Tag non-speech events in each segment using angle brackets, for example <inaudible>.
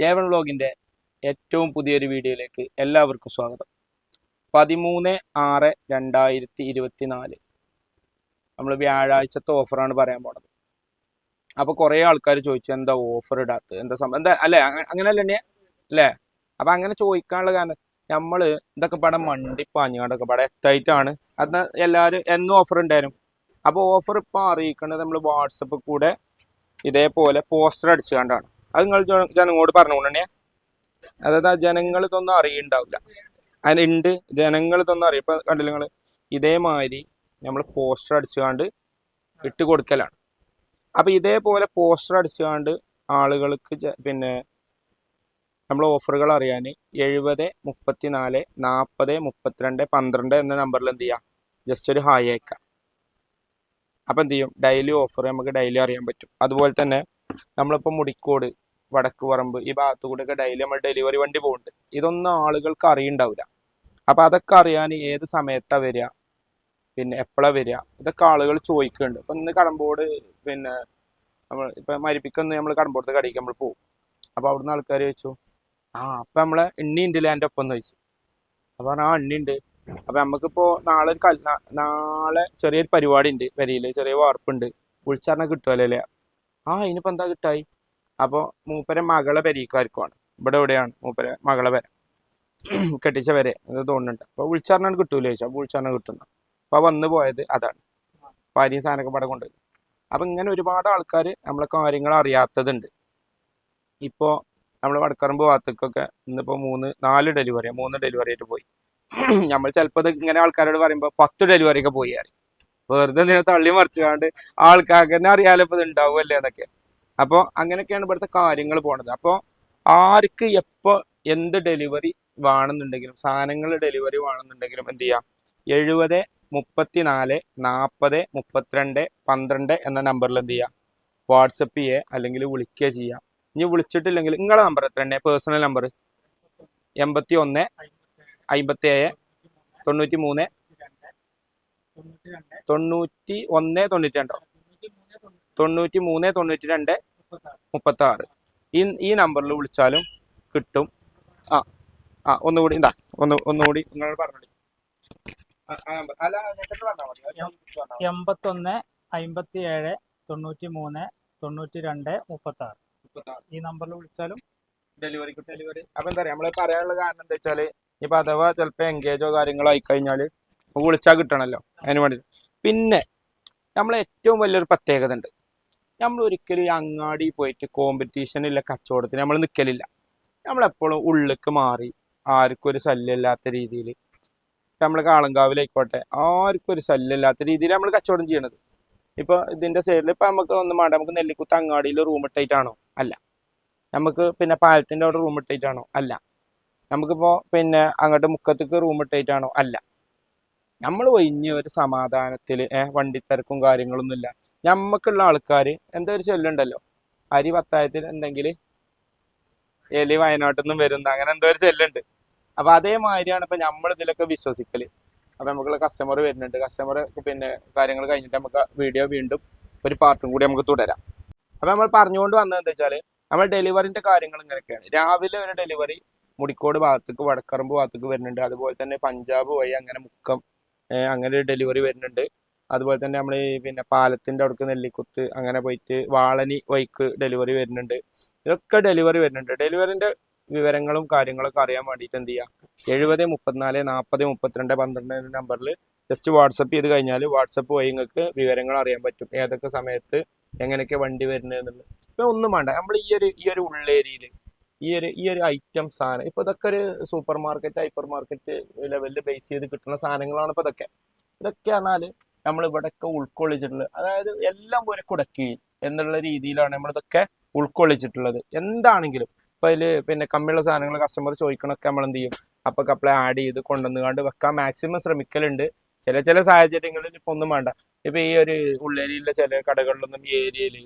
ഏവൻ വ്ലോഗിന്റെ ഏറ്റവും പുതിയൊരു വീഡിയോയിലേക്ക് എല്ലാവർക്കും സ്വാഗതം. പതിമൂന്ന് ആറ് രണ്ടായിരത്തി ഇരുപത്തി നാല് നമ്മൾ വ്യാഴാഴ്ചത്തെ ഓഫറാണ് പറയാൻ പോണത്. അപ്പോൾ കുറേ ആൾക്കാർ ചോദിച്ചു എന്താ ഓഫർ ഇടാത്തത്? എന്താ സംഭവം? എന്താ അല്ലേ അങ്ങ- അങ്ങനെയല്ലേ എന്നെ അല്ലേ? അപ്പം അങ്ങനെ ചോദിക്കാനുള്ള കാരണം നമ്മൾ ഇതൊക്കെ പടം മണ്ടി പാഞ്ഞാണ്ടൊക്കെ പടം എത്തായിട്ടാണ്. അത് എല്ലാവരും എന്നും ഓഫർ ഉണ്ടായിരുന്നു അപ്പോൾ ഓഫർ ഇപ്പോൾ അറിയിക്കേണ്ടത് നമ്മൾ വാട്സപ്പ് കൂടെ ഇതേപോലെ പോസ്റ്റർ അടിച്ചുകൊണ്ടാണ്. അത് നിങ്ങൾ ജന- ജനങ്ങളോട് പറഞ്ഞുകൊണ്ടേ അതായത് ആ ജനങ്ങൾ ഇതൊന്നും അറിയണ്ടാവില്ല. അതിനുണ്ട് ജനങ്ങൾ ഇതൊന്നും അറിയ ഇപ്പം കണ്ടില്ല നിങ്ങൾ ഇതേമാതിരി നമ്മൾ പോസ്റ്റർ അടിച്ചുകൊണ്ട് ഇട്ട് കൊടുക്കലാണ്. അപ്പൊ ഇതേപോലെ പോസ്റ്റർ അടിച്ചുകൊണ്ട് ആളുകൾക്ക് പിന്നെ നമ്മൾ ഓഫറുകൾ അറിയാൻ എഴുപത് മുപ്പത്തി നാല് നാൽപ്പത് മുപ്പത്തിരണ്ട് പന്ത്രണ്ട് എന്ന നമ്പറിൽ എന്ത് ചെയ്യാം? ജസ്റ്റ് ഒരു ഹായ് അയക്കാം. അപ്പം എന്ത് ചെയ്യും? ഡെയിലി ഓഫർ നമുക്ക് ഡെയിലി അറിയാൻ പറ്റും. അതുപോലെ തന്നെ നമ്മളിപ്പോൾ മുടിക്കോട് വടക്ക് പറമ്പ് ഈ ഭാഗത്തു ഒക്കെ ഡെയിലി നമ്മൾ ഡെലിവറി വണ്ടി പോകുന്നുണ്ട് ഇതൊന്നും ആളുകൾക്ക് അറിയണ്ടാവില്ല അപ്പൊ അതൊക്കെ അറിയാൻ ഏത് സമയത്താ വരിക? പിന്നെ എപ്പോഴാ വരിക? ഇതൊക്കെ ആളുകൾ ചോദിക്കുന്നുണ്ട്. ഇപ്പൊ ഇന്ന് കടമ്പോട് പിന്നെ നമ്മൾ ഇപ്പൊ മരിപ്പിക്കുന്ന നമ്മൾ കടമ്പോടത്ത് കടയ്ക്ക് നമ്മൾ പോകും അപ്പൊ അവിടുന്ന് ആൾക്കാർ ചോദിച്ചു ആ അപ്പൊ നമ്മളെ എണ്ണി ഉണ്ടല്ലേ എന്റെ ഒപ്പം എന്ന് ചോദിച്ചു. അപ്പൊ ആ എണ്ണി ഉണ്ട് അപ്പൊ നമുക്കിപ്പോ നാളെ ഒരു കൽ നാളെ ചെറിയൊരു പരിപാടി ഉണ്ട് വരിയിൽ ചെറിയ വാർപ്പുണ്ട് വിളിച്ചറിഞ്ഞാൽ കിട്ടുമല്ലോ അല്ലേ ആ ഇനിയിപ്പോ എന്താ കിട്ടായി? അപ്പോൾ മൂപ്പരെ മകളെ പെരീക്കാർക്കുമാണ് ഇവിടെ എവിടെയാണ്? മൂപ്പരെ മകളെ വരെ <clears throat> കെട്ടിച്ച വരെ എന്ന് തോന്നുന്നുണ്ട്. അപ്പോൾ വിളിച്ചറിഞ്ഞാൽ കിട്ടൂല ചോദിച്ചാൽ വിളിച്ചറിഞ്ഞാൽ കിട്ടുന്ന. അപ്പോൾ വന്നു പോയത് അതാണ്. ഭാര്യയും സാധനമൊക്കെ പടം കൊണ്ടുപോയി. അപ്പം ഇങ്ങനെ ഒരുപാട് ആൾക്കാർ നമ്മളെ കാര്യങ്ങൾ അറിയാത്തതുണ്ട്. ഇപ്പോൾ നമ്മൾ വടക്കറമ്പ് ഭാഗത്തേക്കൊക്കെ ഇന്നിപ്പോൾ മൂന്ന് നാല് ഡെലിവറി മൂന്ന് ഡെലിവറി ആയിട്ട് പോയി. <clears throat> നമ്മൾ ചിലപ്പോൾ ഇങ്ങനെ ആൾക്കാരോട് പറയുമ്പോൾ പത്ത് ഡെലിവറി ഒക്കെ പോയി അറിയും വെറുതെ നിന്നെ തള്ളി മറിച്ചുകൊണ്ട് ആൾക്കാർക്ക് തന്നെ അറിയാലോ ഇപ്പോൾ ഇത് ഉണ്ടാവുമല്ലേ എന്നൊക്കെ. അപ്പോൾ അങ്ങനെയൊക്കെയാണ് ഇവിടുത്തെ കാര്യങ്ങൾ പോണത്. അപ്പോൾ ആർക്ക് എപ്പോൾ എന്ത് ഡെലിവറി വേണമെന്നുണ്ടെങ്കിലും സാധനങ്ങൾ ഡെലിവറി വേണമെന്നുണ്ടെങ്കിലും എന്ത് ചെയ്യാം? എഴുപത് മുപ്പത്തിനാല് നാൽപ്പത് മുപ്പത്തിരണ്ട് പന്ത്രണ്ട് എന്ന നമ്പറിൽ എന്ത് ചെയ്യാം? വാട്സപ്പ് ചെയ്യുക അല്ലെങ്കിൽ വിളിക്കുക ചെയ്യാം. ഇനി വിളിച്ചിട്ടില്ലെങ്കിൽ നിങ്ങളുടെ നമ്പർ എത്ര? തന്നെ പേഴ്സണൽ നമ്പർ എൺപത്തി ഒന്ന് അമ്പത്തി ഏഴ് തൊണ്ണൂറ്റി മൂന്ന് തൊണ്ണൂറ്റി ഒന്ന് തൊണ്ണൂറ്റി രണ്ടോ തൊണ്ണൂറ്റി മൂന്ന് തൊണ്ണൂറ്റി രണ്ട് മുപ്പത്തി ആറ് ഈ ഈ നമ്പറിൽ വിളിച്ചാലും കിട്ടും. ആ ആ ഒന്നുകൂടി ഇതാ ഒന്ന് ഒന്നുകൂടി നിങ്ങൾ പറഞ്ഞോളി. എൺപത്തൊന്ന് അമ്പത്തി ഏഴ് തൊണ്ണൂറ്റി മൂന്ന് തൊണ്ണൂറ്റി രണ്ട് മുപ്പത്തി ആറ് ഈ നമ്പറിൽ വിളിച്ചാലും ഡെലിവറി ഡെലിവറി. അപ്പൊ എന്താ പറയാ നമ്മൾ പറയാനുള്ള കാരണം എന്താ വെച്ചാൽ ഇപ്പൊ അഥവാ ചിലപ്പോ എൻഗേജോ കാര്യങ്ങളോ ആയി കഴിഞ്ഞാൽ വിളിച്ചാൽ കിട്ടണല്ലോ അതിന് വേണ്ടി പിന്നെ നമ്മളെ ഏറ്റവും വലിയൊരു പ്രത്യേകത ഉണ്ട്. നമ്മൾ ഒരിക്കലും അങ്ങാടി പോയിട്ട് കോമ്പറ്റീഷനില്ല കച്ചവടത്തിന് നമ്മൾ നിൽക്കലില്ല നമ്മളെപ്പോഴും ഉള്ളിക്ക് മാറി ആർക്കും ഒരു ശല്യമില്ലാത്ത രീതിയിൽ നമ്മൾ കാളങ്കാവിലായിക്കോട്ടെ ആർക്കും ഒരു ശല്യമില്ലാത്ത രീതിയിൽ നമ്മൾ കച്ചവടം ചെയ്യണത്. ഇപ്പൊ ഇതിന്റെ സൈഡിൽ ഇപ്പൊ നമുക്ക് ഒന്ന് വേണ്ട നമുക്ക് നെല്ലിക്കുത്ത് അങ്ങാടിയിൽ റൂം ഇട്ടായിട്ടാണോ അല്ല. നമുക്ക് പിന്നെ പാലത്തിന്റെ അവിടെ റൂം ഇട്ടായിട്ടാണോ അല്ല. നമുക്കിപ്പോ പിന്നെ അങ്ങോട്ട് മുക്കത്തേക്ക് റൂം ഇട്ടായിട്ടാണോ അല്ല. നമ്മൾ ഒഴിഞ്ഞ ഒരു സമാധാനത്തിൽ വണ്ടിത്തിരക്കും കാര്യങ്ങളൊന്നുമില്ല. ഞമ്മക്കുള്ള ആൾക്കാർ എന്താ ഒരു ചൊല്ലുണ്ടല്ലോ. അരി പത്തായത്തിൽ എന്തെങ്കിൽ എലി വയനാട്ടിൽ നിന്നും വരുന്ന അങ്ങനെ എന്തോ ഒരു ചെല്ലുണ്ട്. അപ്പൊ അതേമാതിരിയാണ് ഇപ്പൊ നമ്മൾ ഇതിലൊക്കെ വിശ്വസിക്കൽ. അപ്പൊ നമുക്കുള്ള കസ്റ്റമർ വരുന്നുണ്ട്. കസ്റ്റമർ പിന്നെ കാര്യങ്ങൾ കഴിഞ്ഞിട്ട് നമുക്ക് വീഡിയോ വീണ്ടും ഒരു പാർട്ടും കൂടി നമുക്ക് തുടരാം. അപ്പൊ നമ്മൾ പറഞ്ഞുകൊണ്ട് വന്നത് എന്താ വെച്ചാൽ നമ്മൾ ഡെലിവറിന്റെ കാര്യങ്ങൾ ഇങ്ങനെയൊക്കെയാണ്. രാവിലെ ഒരു ഡെലിവറി മുടിക്കോട് ഭാഗത്തേക്ക് വടക്കറമ്പ് ഭാഗത്തേക്ക് വരുന്നുണ്ട്. അതുപോലെ തന്നെ പഞ്ചാബ് വഴി അങ്ങനെ മുക്കം അങ്ങനെ ഒരു ഡെലിവറി വരുന്നുണ്ട്. അതുപോലെ തന്നെ നമ്മൾ ഈ പിന്നെ പാലത്തിന്റെ അവിടേക്ക് നെല്ലിക്കുത്ത് അങ്ങനെ പോയിട്ട് വാളനി വൈക്ക് ഡെലിവറി വരുന്നുണ്ട്. ഇതൊക്കെ ഡെലിവറി വരുന്നുണ്ട്. ഡെലിവറിന്റെ വിവരങ്ങളും കാര്യങ്ങളൊക്കെ അറിയാൻ വേണ്ടിയിട്ട് എന്ത് ചെയ്യുക എഴുപത് മുപ്പത്തിനാല് നാൽപ്പത് മുപ്പത്തിരണ്ട് പന്ത്രണ്ട് നമ്പറിൽ ജസ്റ്റ് വാട്സപ്പ് ചെയ്ത് കഴിഞ്ഞാൽ വാട്സപ്പ് വഴി നിങ്ങൾക്ക് വിവരങ്ങൾ അറിയാൻ പറ്റും. ഏതൊക്കെ സമയത്ത് എങ്ങനെയൊക്കെ വണ്ടി വരുന്നതെന്നുള്ളത് ഇപ്പൊ ഒന്നും വേണ്ട. നമ്മൾ ഈ ഒരു ഈ ഒരു ഉള്ളേരിയയിൽ ഈ ഒരു ഈ ഒരു ഐറ്റം സാധനം. ഇപ്പൊ ഇതൊക്കെ ഒരു സൂപ്പർ മാർക്കറ്റ് ഹൈപ്പർ മാർക്കറ്റ് ലെവലിൽ ബേസ് ചെയ്ത് കിട്ടുന്ന സാധനങ്ങളാണ് ഇപ്പൊ ഇതൊക്കെ. ഇതൊക്കെ പറഞ്ഞാൽ നമ്മൾ ഇവിടെയൊക്കെ ഉൾക്കൊള്ളിച്ചിട്ടുള്ളത്. അതായത് എല്ലാം ഒരു കുടക്കി എന്നുള്ള രീതിയിലാണ് നമ്മളിതൊക്കെ ഉൾക്കൊള്ളിച്ചിട്ടുള്ളത്. എന്താണെങ്കിലും ഇപ്പൊ അതിൽ പിന്നെ കമ്മിയുള്ള സാധനങ്ങൾ കസ്റ്റമർ ചോദിക്കണൊക്കെ നമ്മൾ എന്ത് ചെയ്യും അപ്പൊ കപ്പിളെ ആഡ് ചെയ്ത് കൊണ്ടുവന്നുകൊണ്ട് വെക്കാൻ മാക്സിമം ശ്രമിക്കലുണ്ട്. ചില ചില സാഹചര്യങ്ങളിൽ ഇപ്പൊ ഒന്നും വേണ്ട. ഇപ്പൊ ഈ ഒരു ഉള്ളേരിയിലെ ചില കടകളിലൊന്നും ഈ ഏരിയയിൽ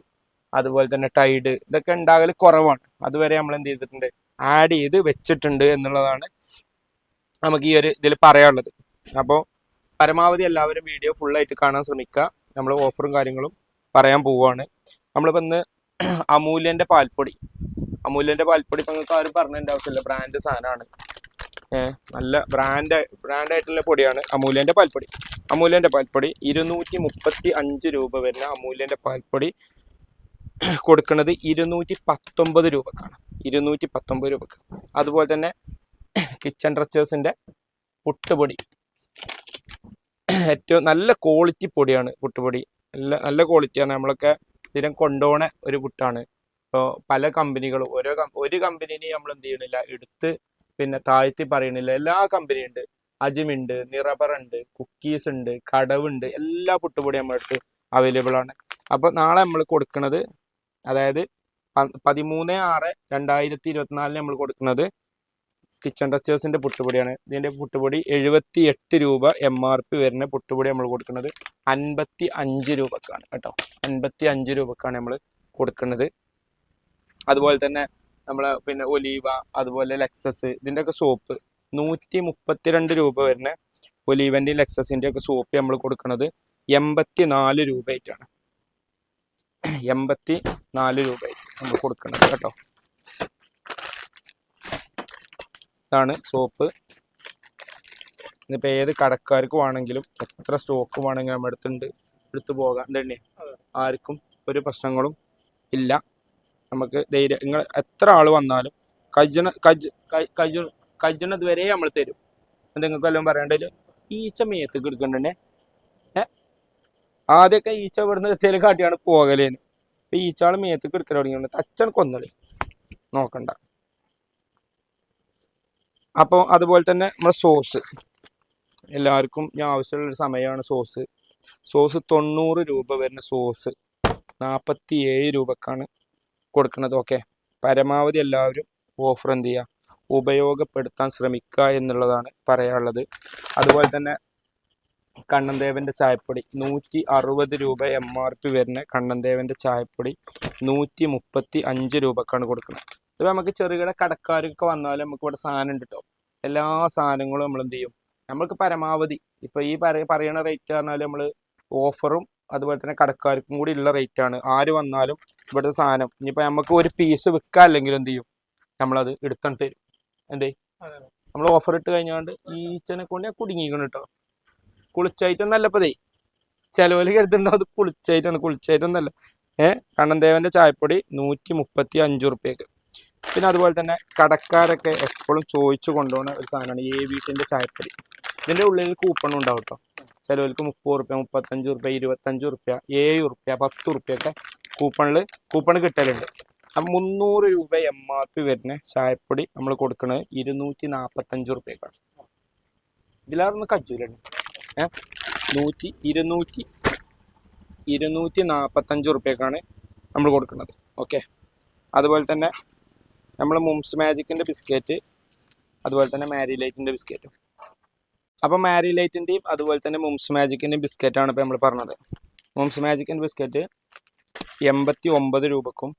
അതുപോലെ തന്നെ ടൈഡ് ഇതൊക്കെ ഉണ്ടാകൽ കുറവാണ്. അതുവരെ നമ്മൾ എന്ത് ചെയ്തിട്ടുണ്ട്? ആഡ് ചെയ്ത് വെച്ചിട്ടുണ്ട് എന്നുള്ളതാണ് നമുക്ക് ഈ ഒരു ഇതിൽ പറയാനുള്ളത്. അപ്പോൾ പരമാവധി എല്ലാവരും വീഡിയോ ഫുൾ ആയിട്ട് കാണാൻ ശ്രമിക്കുക. നമ്മൾ ഓഫറും കാര്യങ്ങളും പറയാൻ പോവുകയാണ്. നമ്മളിപ്പോൾ ഇന്ന് <clears throat> അമൂല്യന്റെ പാൽപ്പൊടി. അമൂല്യന്റെ പാൽപ്പൊടി ഇപ്പം നിങ്ങൾക്ക് ആരും പറഞ്ഞതിന്റെ ആവശ്യമില്ല. ബ്രാൻഡ് സാധനമാണ്. നല്ല ബ്രാൻഡ് ബ്രാൻഡ് ആയിട്ടുള്ള പൊടിയാണ് അമൂല്യന്റെ പാൽപ്പൊടി. അമൂല്യന്റെ പാൽപ്പൊടി ഇരുന്നൂറ്റി മുപ്പത്തി അഞ്ച് രൂപ വരുന്ന അമൂല്യന്റെ പാൽപ്പൊടി <clears throat> കൊടുക്കുന്നത് ഇരുന്നൂറ്റി പത്തൊമ്പത് രൂപക്കാണ്. ഇരുന്നൂറ്റി പത്തൊമ്പത് രൂപക്ക്. അതുപോലെ തന്നെ <clears throat> കിച്ചൺ ഡ്രസ്സേഴ്സിന്റെ പുട്ടുപൊടി. ഏറ്റവും നല്ല ക്വാളിറ്റി പൊടിയാണ് പുട്ടുപൊടി. നല്ല നല്ല ക്വാളിറ്റിയാണ് നമ്മളൊക്കെ സ്ഥിരം കൊണ്ടുപോണ ഒരു പുട്ടാണ്. ഇപ്പോൾ പല കമ്പനികളും ഓരോ ഒരു കമ്പനിനെ നമ്മൾ എന്ത് ചെയ്യണില്ല എടുത്ത് പിന്നെ താഴ്ത്തി പറയണില്ല. എല്ലാ കമ്പനിയും ഉണ്ട്. അജിമുണ്ട് നിറബർ ഉണ്ട് കുക്കീസ് ഉണ്ട് കടവുണ്ട് എല്ലാ പുട്ടുപൊടി നമ്മുടെ അടുത്ത് അവൈലബിൾ ആണ്. അപ്പോൾ നാളെ നമ്മൾ കൊടുക്കുന്നത് അതായത് പതിമൂന്ന് ആറ് രണ്ടായിരത്തി ഇരുപത്തിനാലിന് നമ്മൾ കൊടുക്കുന്നത് കിച്ചൺ ടച്ചേഴ്സിന്റെ പുട്ടുപൊടിയാണ്. ഇതിന്റെ പുട്ടുപൊടി എഴുപത്തി എട്ട് രൂപ എം ആർ പി വരുന്ന പുട്ടുപൊടി നമ്മൾ കൊടുക്കുന്നത് അൻപത്തി അഞ്ച് രൂപക്കാണ് കേട്ടോ. അൻപത്തി അഞ്ച് രൂപക്കാണ് നമ്മൾ കൊടുക്കുന്നത്. അതുപോലെ തന്നെ നമ്മൾ പിന്നെ ഒലീവ അതുപോലെ ലെക്സസ് ഇതിന്റെ ഒക്കെ സോപ്പ് നൂറ്റി മുപ്പത്തിരണ്ട് രൂപ വരുന്ന ഒലീവന്റെ ലെക്സസിന്റെ ഒക്കെ സോപ്പ് നമ്മൾ കൊടുക്കുന്നത് എൺപത്തി നാല് രൂപയായിട്ടാണ്. എൺപത്തി നാല് രൂപയായിട്ട് നമ്മൾ കൊടുക്കുന്നത് കേട്ടോ. ഇതാണ് സോപ്പ്. ഇന്നിപ്പോ ഏത് കടക്കാർക്ക് വേണമെങ്കിലും എത്ര സ്റ്റോക്ക് വേണമെങ്കിലും നമ്മുടെ അടുത്തുണ്ട് എടുത്തു പോകാം. തന്നെ ആർക്കും ഒരു പ്രശ്നങ്ങളും ഇല്ല. നമുക്ക് ധൈര്യം നിങ്ങൾ എത്ര ആൾ വന്നാലും കജ്ജണ കജ് കജ് കജ്ജണത് വരെ നമ്മൾ തരും. നിങ്ങൾക്ക് വല്ലതും പറയേണ്ടത് ഈച്ച മേത്തേക്ക് എടുക്കണ്ടേ ഏ? ആദ്യമൊക്കെ ഈച്ച ഇവിടുന്ന് എത്തിയാലും കാട്ടിയാണ് പോകലേന് ഇപ്പൊ ഈച്ചാൾ മേത്തേക്ക് എടുക്കൽ തുടങ്ങിയുണ്ട് തച്ചൻ കൊന്നളി. നോക്കണ്ട. അപ്പോൾ അതുപോലെ തന്നെ നമ്മുടെ സോസ്. എല്ലാവർക്കും ഞാൻ ആവശ്യമുള്ള ഒരു സമയമാണ് സോസ്. സോസ് തൊണ്ണൂറ് രൂപ വരുന്ന സോസ്. നാൽപ്പത്തി ഏഴ് രൂപക്കാണ് കൊടുക്കുന്നത്. ഓക്കെ. പരമാവധി എല്ലാവരും ഓഫർ എന്ത് ചെയ്യുക ഉപയോഗപ്പെടുത്താൻ ശ്രമിക്കുക എന്നുള്ളതാണ് പറയാനുള്ളത്. അതുപോലെ തന്നെ കണ്ണൻദേവന്റെ ചായപ്പൊടി. നൂറ്റി അറുപത് രൂപ എം ആർ പി വരുന്ന കണ്ണൻദേവന്റെ ചായപ്പൊടി നൂറ്റി മുപ്പത്തി അഞ്ച് രൂപക്കാണ് കൊടുക്കുന്നത്. ഇത് നമുക്ക് ചെറുകിട കടക്കാരൊക്കെ വന്നാലും നമുക്ക് ഇവിടെ സാധനം ഉണ്ട് കേട്ടോ എല്ലാ സാധനങ്ങളും നമ്മൾ എന്ത് ചെയ്യും? നമ്മൾക്ക് പരമാവധി ഇപ്പൊ ഈ പറയുന്ന റേറ്റ് പറഞ്ഞാൽ നമ്മൾ ഓഫറും അതുപോലെ തന്നെ കടക്കാർക്കും കൂടി ഉള്ള റേറ്റ് ആണ്. ആര് വന്നാലും ഇവിടുത്തെ സാധനം. ഇനിയിപ്പോ നമുക്ക് ഒരു പീസ് വിൽക്കാൻ അല്ലെങ്കിൽ എന്ത് ചെയ്യും? നമ്മളത് എടുത്തോണ്ട് തരും. എന്തേ? നമ്മൾ ഓഫർ ഇട്ട് കഴിഞ്ഞാണ്ട് ഈച്ചനെ കൊണ്ട് ഞാൻ കുടുങ്ങിക്കണം കേട്ടോ കുളിച്ചായിട്ടൊന്നല്ല ഇപ്പതേ. ചിലവര് കരുതുണ്ടോ അത് കുളിച്ചായിട്ടാണ്. കുളിച്ചായിട്ടൊന്നല്ല ഏഹ് കണ്ണൻദേവന്റെ ചായപ്പൊടി നൂറ്റി മുപ്പത്തി അഞ്ച് റുപ്യക്ക് പിന്നെ അതുപോലെ തന്നെ കടക്കാരൊക്കെ എപ്പോഴും ചോദിച്ചു കൊണ്ടുപോകുന്ന ഒരു സാധനമാണ് എ വീട്ടിന്റെ ചായപ്പൊടി. ഇതിന്റെ ഉള്ളിൽ കൂപ്പൺ ഉണ്ടാവും കേട്ടോ ചിലവർക്ക് മുപ്പത് റുപ്യ മുപ്പത്തഞ്ച് റുപ്യ ഇരുപത്തഞ്ച് റുപ്യ ഏഴ് റുപ്യ പത്ത് റുപ്യ ഒക്കെ കൂപ്പണിൽ കൂപ്പൺ കിട്ടലുണ്ട്. അപ്പം മുന്നൂറ് രൂപ എം ആർ പി വരുന്ന ചായപ്പൊടി നമ്മൾ കൊടുക്കുന്നത് ഇരുന്നൂറ്റി നാൽപ്പത്തഞ്ച് റുപ്യക്കാണ്. ഇതിലാറൊന്ന് കജ്ജൂലുണ്ട് ഏഹ് നൂറ്റി ഇരുന്നൂറ്റി ഇരുന്നൂറ്റി നാൽപ്പത്തഞ്ച് റുപ്യക്കാണ് നമ്മൾ കൊടുക്കുന്നത്. ഓക്കെ? അതുപോലെ തന്നെ നമ്മൾ മുംസ് മാജിക്കിന്റെ ബിസ്ക്കറ്റ് അതുപോലെ തന്നെ മാരി ലൈറ്റിന്റെ ബിസ്ക്കറ്റും അപ്പോൾ മാരി ലൈറ്റിന്റെയും അതുപോലെ തന്നെ മുംസ് മാജിക്കിന്റെയും ബിസ്ക്കറ്റാണ് ഇപ്പോൾ നമ്മൾ പറഞ്ഞത്. മുംസ് മാജിക്കിന്റെ ബിസ്ക്കറ്റ് എൺപത്തി ഒമ്പത് രൂപക്കും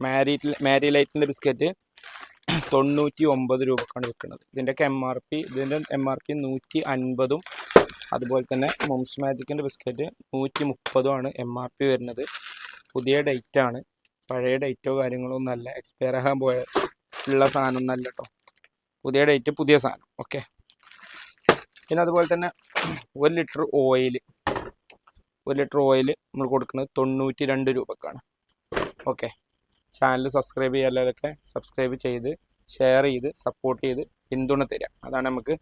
മാരി മാരി ലൈറ്റിന്റെ ബിസ്ക്കറ്റ് തൊണ്ണൂറ്റി ഒമ്പത് രൂപക്കാണ് വിൽക്കുന്നത്. ഇതിന്റെയൊക്കെ എം ആർ പി ഇതിന്റെ എം ആർ പി നൂറ്റി അൻപതും അതുപോലെ തന്നെ മുംസ് മാജിക്കിന്റെ ബിസ്ക്കറ്റ് നൂറ്റി മുപ്പതുമാണ് എം ആർ പി വരുന്നത്. പുതിയ ഡേറ്റാണ് പഴയ ഡേറ്റോ കാര്യങ്ങളോ ഒന്നല്ല എക്സ്പയർ ആകാൻ പോയ ഉള്ള സാധനം ഒന്നല്ല കേട്ടോ പുതിയ ഡേറ്റ് പുതിയ സാധനം. ഓക്കെ പിന്നെ അതുപോലെ തന്നെ ഒരു ലിറ്റർ ഓയിൽ ഒരു ലിറ്റർ ഓയിൽ നമ്മൾ കൊടുക്കുന്നത് തൊണ്ണൂറ്റി രണ്ട് രൂപക്കാണ് ഓക്കെ ചാനൽ സബ്സ്ക്രൈബ് ചെയ്യാത്തവരൊക്കെ സബ്സ്ക്രൈബ് ചെയ്ത് ഷെയർ ചെയ്ത് സപ്പോർട്ട് ചെയ്ത് പിന്തുണ തരിക. അതാണ് നമുക്ക്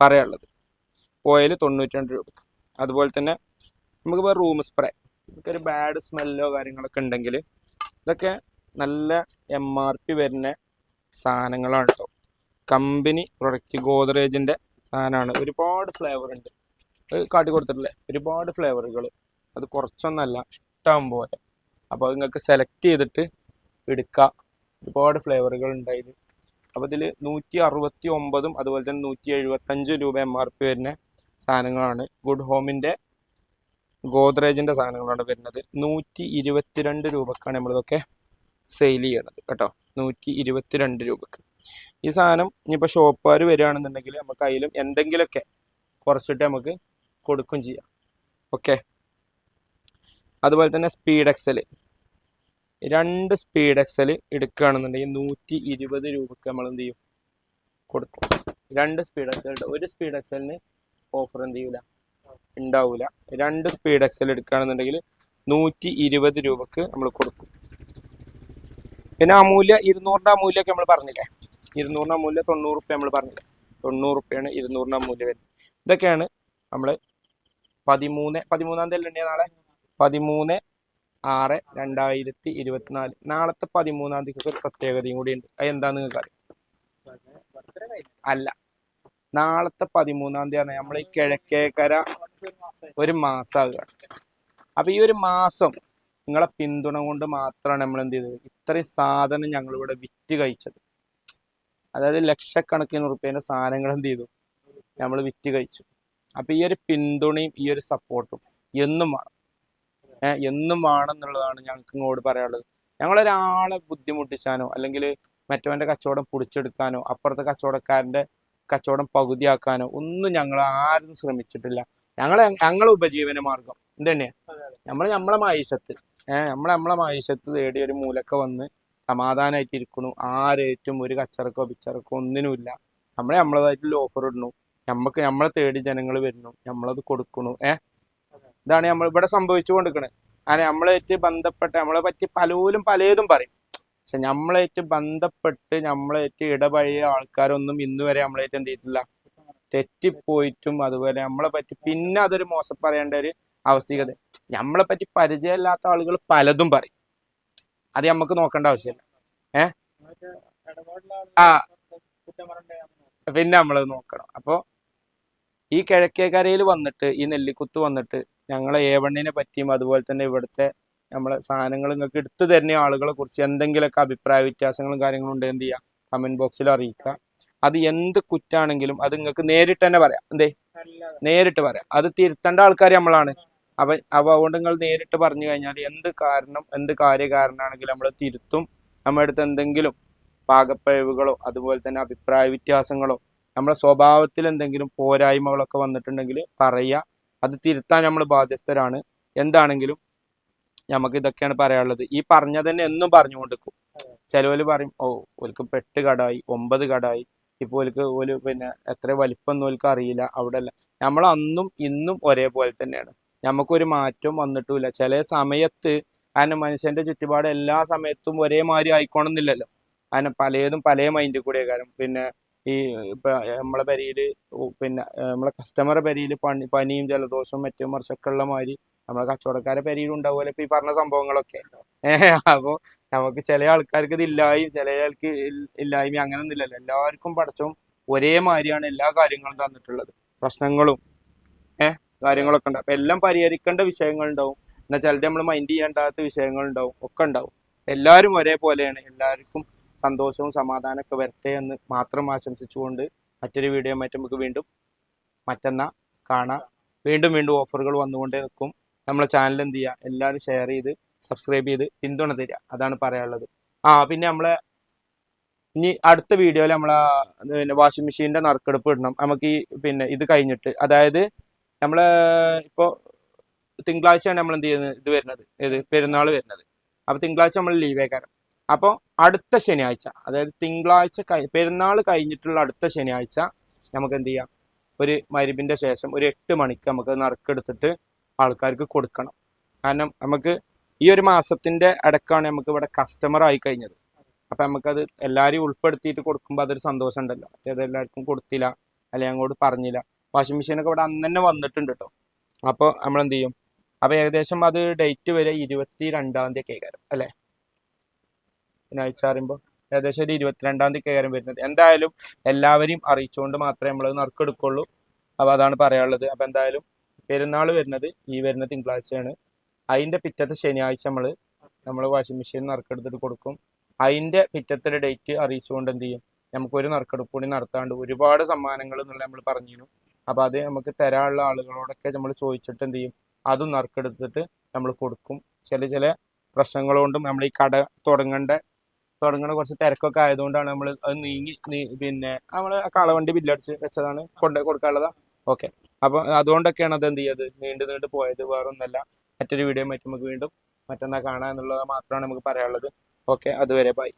പറയാനുള്ളത്. ഓയിൽ തൊണ്ണൂറ്റി രണ്ട് രൂപക്ക്. അതുപോലെ തന്നെ നമുക്കിപ്പോൾ റൂം സ്പ്രേ നമുക്കൊരു ബാഡ് സ്മെല്ലോ കാര്യങ്ങളൊക്കെ ഉണ്ടെങ്കിൽ ഇതൊക്കെ നല്ല എം ആർ പി വരുന്ന സാധനങ്ങളാണ് കേട്ടോ കമ്പനി പ്രൊഡക്റ്റ് ഗോദ്രേജിന്റെ സാധനമാണ്. ഒരുപാട് ഫ്ലേവർ ഉണ്ട്. കാട്ടി കൊടുത്തിട്ടില്ലേ? ഒരുപാട് ഫ്ലേവറുകൾ അത് കുറച്ചൊന്നല്ല ഇഷ്ടം പോലെ. അപ്പോൾ നിങ്ങൾക്ക് സെലക്ട് ചെയ്തിട്ട് എടുക്കുക ഒരുപാട് ഫ്ലേവറുകൾ ഉണ്ടായത് അപ്പോൾ ഇതിൽ നൂറ്റി അറുപത്തി ഒമ്പതും അതുപോലെ തന്നെ നൂറ്റി എഴുപത്തഞ്ച് രൂപ എം ആർ പി വരുന്ന സാധനങ്ങളാണ്. ഗുഡ് ഹോമിന്റെ ഗോദ്രേജിന്റെ സാധനങ്ങളാണ് വരുന്നത്. നൂറ്റി ഇരുപത്തിരണ്ട് രൂപക്കാണ് നമ്മളിതൊക്കെ സെയിൽ ചെയ്യണത് കേട്ടോ. നൂറ്റി ഇരുപത്തിരണ്ട് രൂപക്ക്. ഈ സാധനം ഇനിയിപ്പോൾ ഷോപ്പുകാർ വരികയാണെന്നുണ്ടെങ്കിൽ നമുക്ക് അതിലും എന്തെങ്കിലുമൊക്കെ കുറച്ചിട്ട് നമുക്ക് കൊടുക്കും ചെയ്യാം. ഓക്കെ അതുപോലെ തന്നെ സ്പീഡ് എക്സൽ രണ്ട് സ്പീഡ് എക്സൽ എടുക്കുകയാണെന്നുണ്ടെങ്കിൽ നൂറ്റി ഇരുപത് രൂപക്ക് നമ്മൾ എന്ത് ചെയ്യും? കൊടുക്കും. രണ്ട് സ്പീഡ് എക്സൽ ഒരു സ്പീഡ് എക്സലിന് ഓഫർ എന്ത് ചെയ്യൂല? ഉണ്ടാവൂല. രണ്ട് സ്പീഡ് എക്സൽ എടുക്കുകയാണെന്നുണ്ടെങ്കിൽ നൂറ്റി ഇരുപത് രൂപക്ക് നമ്മൾ കൊടുക്കും. പിന്നെ അമൂല്യ ഇരുന്നൂറിന്റെ അമൂല്യമൊക്കെ നമ്മൾ പറഞ്ഞില്ലേ? ഇരുന്നൂറിന്റെ അമൂല്യ തൊണ്ണൂറ് റുപ്യ നമ്മൾ പറഞ്ഞില്ലേ? തൊണ്ണൂറ് റുപ്യാണ് ഇരുന്നൂറിന്റെ അമൂല്യ വരുന്നത്. ഇതൊക്കെയാണ് നമ്മൾ പതിമൂന്ന് പതിമൂന്നാം തീയതി അല്ലേ നാളെ? പതിമൂന്ന് ആറ് രണ്ടായിരത്തി ഇരുപത്തിനാല്. നാളത്തെ പതിമൂന്നാം തീയതിക്ക് ഒരു പ്രത്യേകതയും കൂടി ഉണ്ട്. അത് എന്താന്ന് നിങ്ങൾക്ക് അല്ല. നാളത്തെ പതിമൂന്നാം തീയതി നമ്മൾ ഈ കിഴക്കേക്കര ഒരു മാസമാകുകയാണ് അപ്പൊ ഈ ഒരു മാസം നിങ്ങളെ പിന്തുണ കൊണ്ട് മാത്രമാണ് നമ്മൾ എന്ത് ചെയ്തത് ഇത്രയും സാധനം ഞങ്ങൾ ഇവിടെ വിറ്റ് കഴിച്ചത്. അതായത് ലക്ഷക്കണക്കിന് റുപ്യേന്റെ സാധനങ്ങൾ എന്ത് ചെയ്തു നമ്മൾ വിറ്റ് കഴിച്ചു. അപ്പൊ ഈ ഒരു പിന്തുണയും ഈ ഒരു സപ്പോർട്ടും എന്നും വേണം. ഏഹ് എന്നും വേണം എന്നുള്ളതാണ് ഞങ്ങൾക്ക് ഇങ്ങോട്ട് പറയാനുള്ളത്. ഞങ്ങളൊരാളെ ബുദ്ധിമുട്ടിച്ചാനോ അല്ലെങ്കിൽ മറ്റവന്റെ കച്ചവടം പിടിച്ചെടുക്കാനോ അപ്പുറത്തെ കച്ചവടക്കാരന്റെ കച്ചവടം പകുതിയാക്കാനോ ഒന്നും ഞങ്ങൾ ആരും ശ്രമിച്ചിട്ടില്ല. ഞങ്ങളെ ഞങ്ങളെ ഉപജീവന മാർഗം എന്തെന്നെയാ നമ്മൾ നമ്മളെ മായിശത്ത് ഏഹ് നമ്മൾ നമ്മളെ മായിശത്ത് തേടി ഒരു മൂലക്ക വന്ന് സമാധാനമായിട്ട് ഇരിക്കണു. ആരേറ്റും ഒരു കച്ചറക്കോ പിച്ചറക്കോ ഒന്നിനുമില്ല. നമ്മളെ നമ്മളതായിട്ടുള്ള ഓഫർ ഇടണു നമ്മക്ക് നമ്മളെ തേടി ജനങ്ങൾ വരുന്നു. നമ്മളത് കൊടുക്കണു ഏഹ് ഇതാണ് നമ്മൾ ഇവിടെ സംഭവിച്ചു കൊണ്ടിരിക്കണേ അങ്ങനെ നമ്മളായിട്ട് ബന്ധപ്പെട്ട നമ്മളെ പറ്റി പലരും പലതും പറയും. പക്ഷെ നമ്മളായിട്ട് ബന്ധപ്പെട്ട് നമ്മളായിട്ട് ഇടപഴകിയ ആൾക്കാരൊന്നും ഇന്നുവരെ നമ്മളായിട്ട് എന്ത് ചെയ്തിട്ടില്ല. തെറ്റിപ്പോയിട്ടും അതുപോലെ നമ്മളെ പറ്റി പിന്നെ അതൊരു മോശം പറയേണ്ട ഒരു അവസ്ഥികത നമ്മളെ പറ്റി പരിചയമില്ലാത്ത ആളുകൾ പലതും പറയും. അത് നമുക്ക് നോക്കേണ്ട ആവശ്യമില്ല. ഏ? ആ. പിന്നെ നമ്മളത് നോക്കണം. അപ്പോൾ ഈ കിഴക്കേക്കരയിൽ വന്നിട്ട് ഈ നെല്ലിക്കുത്ത് വന്നിട്ട് ഞങ്ങളെ ഏവണ്ണിനെ പറ്റിയും അതുപോലെ തന്നെ ഇവിടുത്തെ നമ്മളെ സാധനങ്ങൾ നിങ്ങൾക്ക് എടുത്തു തരുന്ന ആളുകളെ കുറിച്ച് എന്തെങ്കിലുമൊക്കെ അഭിപ്രായ വ്യത്യാസങ്ങളും കാര്യങ്ങളും ഉണ്ട് എന്ത് ചെയ്യുക കമന്റ് ബോക്സിൽ അറിയിക്കുക. അത് എന്ത് കുറ്റാണെങ്കിലും അത് നിങ്ങൾക്ക് നേരിട്ട് തന്നെ പറയാം. എന്തേ? നേരിട്ട് പറയാം. അത് തിരുത്തേണ്ട ആൾക്കാർ നമ്മളാണ്. അവ അവ അതുകൊണ്ട് നിങ്ങൾ നേരിട്ട് പറഞ്ഞു കഴിഞ്ഞാൽ എന്ത് കാരണം എന്ത് കാര്യകാരണാണെങ്കിലും നമ്മൾ തിരുത്തും. നമ്മുടെ അടുത്ത് എന്തെങ്കിലും പാകപ്പിഴവുകളോ അതുപോലെ തന്നെ അഭിപ്രായ വ്യത്യാസങ്ങളോ നമ്മുടെ സ്വഭാവത്തിൽ എന്തെങ്കിലും പോരായ്മകളൊക്കെ വന്നിട്ടുണ്ടെങ്കിൽ പറയുക. അത് തിരുത്താൻ നമ്മൾ ബാധ്യസ്ഥരാണ്. എന്താണെങ്കിലും നമുക്ക് ഇതൊക്കെയാണ് പറയാനുള്ളത്. ഈ പറഞ്ഞ തന്നെ എന്നും പറഞ്ഞുകൊണ്ടിരിക്കും. ചിലവര് പറയും ഓ ഓൽക്ക് പെട്ട് കടായി ഒമ്പത് കടായി. ഇപ്പൊ ഓൽക്ക് ഓൽ പിന്നെ എത്ര വലിപ്പം ഓൽക്ക് അറിയില്ല അവിടെ അല്ല. നമ്മൾ അന്നും ഇന്നും ഒരേപോലെ തന്നെയാണ്. നമുക്കൊരു മാറ്റവും വന്നിട്ടില്ല ചില സമയത്ത് കാരണം മനുഷ്യന്റെ ചുറ്റുപാട് എല്ലാ സമയത്തും ഒരേ ഒരേമാതിരി ആയിക്കോണമെന്നില്ലല്ലോ കാരണം പലതും പല മൈൻഡിൽ കൂടെ കാരണം പിന്നെ ഈ ഇപ്പൊ നമ്മളെ പെരയിൽ പിന്നെ നമ്മളെ കസ്റ്റമറെ പെരയിൽ പണി പനിയും ജലദോഷവും മറ്റും മറിച്ചൊക്കെ ഉള്ള മാതിരി നമ്മളെ കച്ചവടക്കാരെ പെരയിലും ഉണ്ടാവുമല്ലോ ഇപ്പൊ ഈ പറഞ്ഞ സംഭവങ്ങളൊക്കെ. ഏഹ് അപ്പൊ നമുക്ക് ചില ആൾക്കാർക്ക് ഇത് ഇല്ലായും ചില ആൾക്ക് ഇല്ലായ്മ അങ്ങനെ ഇല്ലല്ലോ എല്ലാവർക്കും പഠിച്ചും ഒരേ മാതിരിയാണ് എല്ലാ കാര്യങ്ങളും തന്നിട്ടുള്ളത്. പ്രശ്നങ്ങളും ഏഹ് കാര്യങ്ങളൊക്കെ ഉണ്ടാവും. അപ്പൊ എല്ലാം പരിഹരിക്കേണ്ട വിഷയങ്ങൾ ഉണ്ടാവും. എന്നാൽ ചിലത് നമ്മൾ മൈൻഡ് ചെയ്യേണ്ടാത്ത വിഷയങ്ങൾ ഉണ്ടാവും. ഒക്കെ ഉണ്ടാവും. എല്ലാവരും ഒരേപോലെയാണ്. എല്ലാവർക്കും സന്തോഷവും സമാധാനമൊക്കെ വരട്ടെ എന്ന് മാത്രം ആശംസിച്ചുകൊണ്ട് മറ്റൊരു വീഡിയോ മറ്റും നമുക്ക് വീണ്ടും മറ്റന്നാ കാണാം. വീണ്ടും വീണ്ടും ഓഫറുകൾ വന്നുകൊണ്ടേ നിൽക്കും നമ്മളെ ചാനൽ എന്ത് ചെയ്യുക എല്ലാവരും ഷെയർ ചെയ്ത് സബ്സ്ക്രൈബ് ചെയ്ത് പിന്തുണ തരിക. അതാണ് പറയാനുള്ളത്. ആ പിന്നെ നമ്മളെ ഇനി അടുത്ത വീഡിയോയിൽ നമ്മളെ പിന്നെ വാഷിംഗ് മെഷീന്റെ നറുക്കെടുപ്പ് ഇടണം. നമുക്ക് ഈ പിന്നെ ഇത് കഴിഞ്ഞിട്ട് അതായത് നമ്മൾ ഇപ്പോൾ തിങ്കളാഴ്ചയാണ് നമ്മൾ എന്ത് ചെയ്യുന്നത്? ഇത് വരുന്നത്. ഇത് പെരുന്നാൾ വരുന്നത്. അപ്പോൾ തിങ്കളാഴ്ച നമ്മൾ ലീവ് അപ്പോൾ അടുത്ത ശനിയാഴ്ച അതായത് തിങ്കളാഴ്ച പെരുന്നാൾ കഴിഞ്ഞിട്ടുള്ള അടുത്ത ശനിയാഴ്ച നമുക്ക് എന്ത് ചെയ്യാം? ഒരു മരുവിന്റെ ശേഷം ഒരു എട്ട് മണിക്ക് നമുക്ക് നറുക്കെടുത്തിട്ട് ആൾക്കാർക്ക് കൊടുക്കണം. കാരണം നമുക്ക് ഈ ഒരു മാസത്തിന്റെ അടക്കാണ് നമുക്ക് ഇവിടെ കസ്റ്റമർ ആയി കഴിഞ്ഞത്. അപ്പൊ നമുക്കത് എല്ലാവരെയും ഉൾപ്പെടുത്തിയിട്ട് കൊടുക്കുമ്പോൾ അതൊരു സന്തോഷം ഉണ്ടല്ലോ മറ്റേത് എല്ലാവർക്കും കൊടുത്തില്ല അല്ലെങ്കിൽ അങ്ങോട്ട് പറഞ്ഞില്ല. വാഷിംഗ് മെഷീനൊക്കെ ഇവിടെ അന്ന് തന്നെ വന്നിട്ടുണ്ട് കേട്ടോ അപ്പോൾ നമ്മൾ എന്ത് ചെയ്യും അപ്പൊ ഏകദേശം അത് ഡേറ്റ് വരെ ഇരുപത്തി രണ്ടാം തീയതി കൈകാരം അല്ലേ? ശനിയാഴ്ച പറയുമ്പോൾ ഏകദേശം ഒരു ഇരുപത്തിരണ്ടാം തീയതി കൈകാര്യം വരുന്നത് എന്തായാലും എല്ലാവരെയും അറിയിച്ചുകൊണ്ട് മാത്രമേ നമ്മൾ നറുക്കെടുക്കുള്ളൂ. അപ്പോൾ അതാണ് പറയാനുള്ളത്. അപ്പോൾ എന്തായാലും പെരുന്നാൾ വരുന്നത് ഈ വരുന്ന തിങ്കളാഴ്ചയാണ്. അതിന്റെ പിറ്റത്തെ ശനിയാഴ്ച നമ്മൾ നമ്മൾ വാഷിംഗ് മെഷീൻ നറുക്കെടുത്തിട്ട് കൊടുക്കും. അതിന്റെ പിറ്റത്തെ ഡേറ്റ് അറിയിച്ചുകൊണ്ട് എന്ത് ചെയ്യും? നമുക്കൊരു നറുക്കെടുപ്പ് കൂടി നടത്താണ്ട് ഒരുപാട് സമ്മാനങ്ങൾ എന്നുള്ള നമ്മൾ പറഞ്ഞിരുന്നു. അപ്പോൾ അത് നമുക്ക് തരാനുള്ള ആളുകളോടൊക്കെ നമ്മൾ ചോദിച്ചിട്ട് എന്ത് ചെയ്യും? അതും നറുക്കെടുത്തിട്ട് നമ്മൾ കൊടുക്കും. ചില ചില പ്രശ്നങ്ങൾ കൊണ്ടും നമ്മൾ ഈ കട തുടങ്ങേണ്ട തുടങ്ങണ കുറച്ച് തിരക്കൊക്കെ ആയതുകൊണ്ടാണ് നമ്മൾ അത് നീങ്ങി പിന്നെ നമ്മൾ കളവണ്ടി ബില്ലടിച്ച് വെച്ചതാണ് കൊണ്ട് കൊടുക്കാനുള്ളതാ. ഓക്കെ. അപ്പൊ അതുകൊണ്ടൊക്കെയാണ് അത് എന്ത് ചെയ്യത് നീണ്ടു നീണ്ടു പോയത്. വേറൊന്നല്ല. മറ്റൊരു വീഡിയോ ആയിട്ട് നമുക്ക് വീണ്ടും മറ്റന്നാ കാണാം എന്നുള്ളത് മാത്രമാണ് നമുക്ക് പറയാനുള്ളത്. ഓക്കെ അതുവരെ ബൈ